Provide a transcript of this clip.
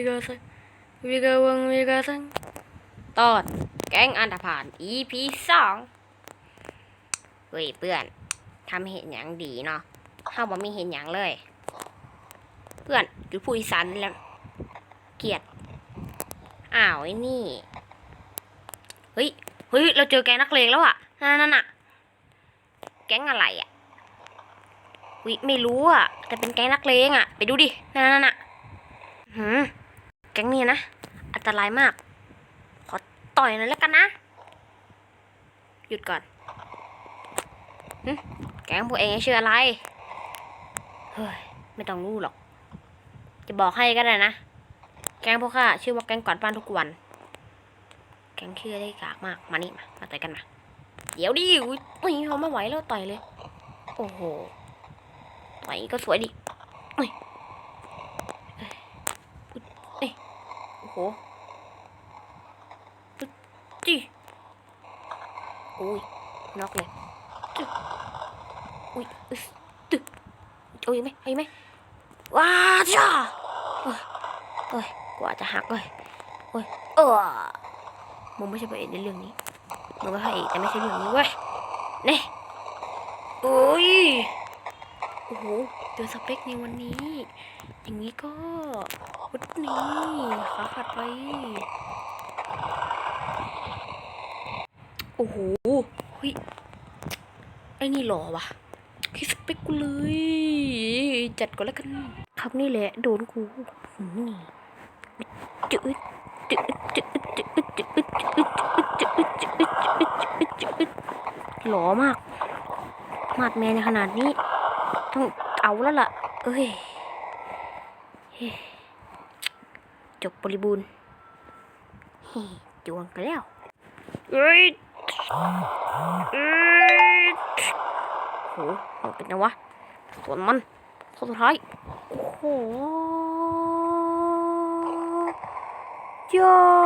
วิกาซังวิกาวังวิกาซังตอนแก๊งอันธพาล EP สองเฮ้ยเพื่อนทำเห็นอย่างดีเนาะเฮาบ่มีเห็นอย่างเลย เพื่อนหยุดพูดอีสานแล้ว เกียดอ้าวไอ้นี่ เฮ้ย เฮ้ย เราเจอแก๊งนักเลงแล้วอะนั่นน่ะ แก๊งอะไรอะวิไม่รู้อะแต่เป็นแก๊งนักเลงอะไปดูดิ นั่นนั่นน่ะหืม ก๊งนี้นะ อันตรายมาก ขอต่อยหน่อยแล้วกันนะ หยุดก่อนแก๊งพวกเองชื่ออะไร เฮ้ย ไม่ต้องรู้หรอก จะบอกให้ก็ได้นะ แก๊งพวกข้าชื่อว่าแก๊งกวาดบ้านทุกวัน แก๊งชื่อได้กากมาก มานี่มา มาต่อยกันมา เดี๋ยวดิอุ้ยอุ้ยเขาไม่ไหวแล้วต่อยเลย โอ้โห ต่อยก็สวยดิเอ้ยเอ้ยเอ้ยโอ้โหอุ๊ย จิอุ้ยน็อกเลยจึ๊กอุ้ยอึ๊สตึกโอ้ยไหมไอ้ไหมว้าจ้าโอ้ยโอ้ยกว่าจะหักเลยโอ้ยเออมึงไม่ใช่พระเอกในเรื่องนี้มึงเป็นพระเอกแต่ไม่ใช่เรื่องนี้เว้ยนี่โอ้ย โอ้โหเจอสเปคในวันนี้ อย่างนี้ก็วุดนี้ขาขาดไป โอ้โหเฮ้ยไอ้นี่หล่อวะคิดสเปคกูเลย จัดก่อนแล้วกัน ครับนี่แหละ โดนกูหืมนี่จืดจืดจืดจืดจืดจืดจืดจืดจืดจืดจืดจืดหล่อมาก มาดแมนในขนาดนี้ ต้องเอาแล้วล่ะ เอ้ยเฮ้ยจบบริบูรณ์เฮ้ยจวงกันแล้ว เอ้ยเอ้ยโหโหเป็นไงวะ ส่วนมันคนสุดท้าย โอ้โหยอ